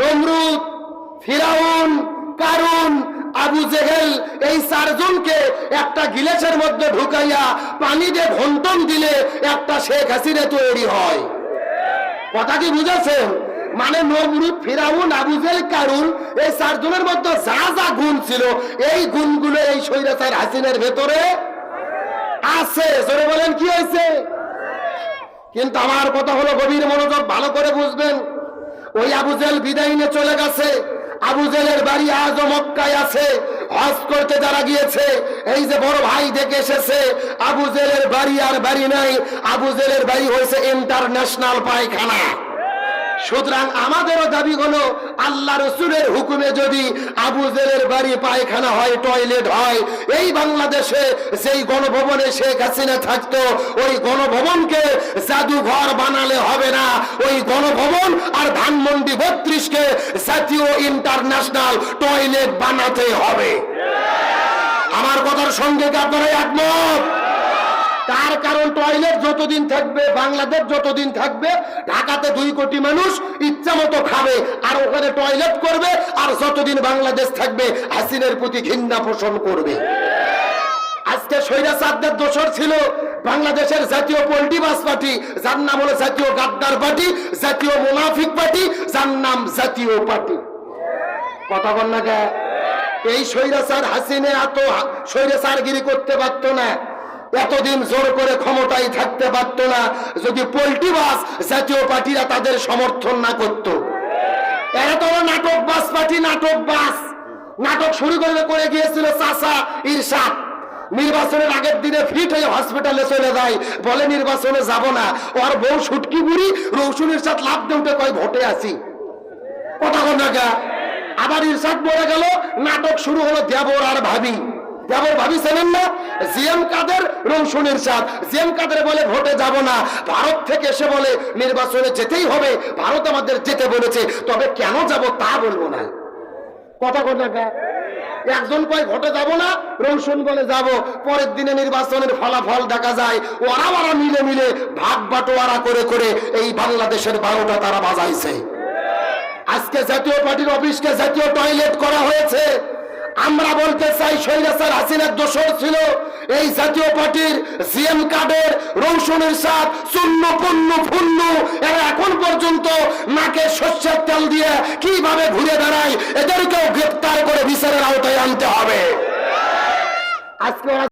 নমরুদ, ফিরাউন, কারুন, আবু জেহেল এই চারজনকে একটা গিলাসের মধ্যে ঢুকাইয়া পানি দিয়ে ঘন্টন দিলে একটা শেখ হাসিনা তৈরি হয়। কথা কি বুঝেছেন? মানে নমরুদ, ফিরাউন, আবু জেহেল, কারুন এই চারজনের মধ্যে যা যা গুণ ছিল, এই গুণগুলো এই স্বৈরাচার হাসিনের ভেতরে আছে। বলেন, কি হয়েছে? কিন্তু আমার কথা হলো গভীর মনোযোগ ভালো করে বুঝবেন। ওই আবু জেল বিদায় নিয়ে চলে গেছে। আবু জেলের বাড়ি আজও মক্কায় আছে। হজ করতে যারা গিয়েছে, এই যে বড় ভাই দেখে এসেছে, আবু জেলের বাড়ি আর বাড়ি নাই। আবু জেলের বাড়ি হয়েছে ইন্টারন্যাশনাল পায়খানা। সুতরাং আমাদেরও দাবি হলো, আল্লাহ রসুলের হুকুমে যদি আবু জেলের বাড়ি পায়খানা হয়, টয়লেট হয়, এই বাংলাদেশে যেই গণভবনে শেখ হাসিনা থাকতো, ওই গণভবনকে জাদুঘর বানালে হবে না। ওই গণভবন আর ইন্টারন্যাশনাল টয়লেট বানাতে হবে। আমার কথার সঙ্গে কি আপনারা একমত? তার কারণ টয়লেট যতদিন থাকবে, বাংলাদেশ যতদিন থাকবে, ঢাকাতে দুই কোটি মানুষ ইচ্ছা মতো খাবে, আর ওখানে টয়লেট করবে, আর যতদিন বাংলাদেশ থাকবে, হাসিনের প্রতি ঘৃণা পোষণ করবে। আজকে স্বৈরাচারদের দোষর ছিল বাংলাদেশের জাতীয় পোল্ট্রি বাস পার্টি, যার নাম হলো জাতীয় গাদ্দার পার্টি, জাতীয় মুনাফিক পার্টি, যার নাম জাতীয় পার্টি। কথা বল না কে? এই স্বৈরাচার হাসিনে এত স্বৈরাচারগিরি করতে পারতো না। এতদিন জোর করে ক্ষমতায় থাকতে পারতো না, যদি পোল্ট্রি বাস জাতীয় পার্টিরা তাদের সমর্থন না করত। এরা তো নাটক বাস, পার্টি নাটক বাস। নাটক শুরু করে করে গিয়েছিল চাষা ইরশাদ। নির্বাচনের আগের দিনে ফিট হয়ে হসপিটালে চলে যায়। বলে নির্বাচনে যাব না। ওর বউ সুটকি বুড়ি রৌসুনের সাথে লাভ দেউটে কয়, ভোটে আসি কথা জায়গা আবার ইরশাদ মরে গেল, নাটক শুরু হলো দেবর আর ভাবি। দেবর ভাবি চেনেন না? জিএম কাদের? রৌশন ইরশাদ। জিএম কাদের বলে, ভোটে যাব না। ভারত থেকে এসে বলে, নির্বাচনে যেতেই হবে। ভারত আমাদের যেতে বলেছে। তবে কেন যাব তা বলব না। কথা জায়গা একজন কয়, ভোটে যাব না? রৌশন বলে, যাব। পরের দিনে নির্বাচনের ফলাফল দেখা যায়। ওরা ওরা মিলে মিলে ভাগ বাটোয়ারা করে করে এই বাংলাদেশের বারোটা তারা বাজাইছে। আজকে জাতীয় পার্টির অফিসকে জাতীয় টয়লেট করা হয়েছে। আমরা বলতে চাই সৈরাসার হাসিনার দোষর ছিল এই জাতীয় পার্টির সিএম কার্ডের রৌশনের সাথ চূন্য পণ্য ফুন্ন এরা এখন পর্যন্ত নাকে শস্যের তেল দিয়ে কীভাবে ঘুরে দাঁড়ায় এদেরকেও গ্রেপ্তার করে বিচারের আওতায় আনতে হবে। আজকে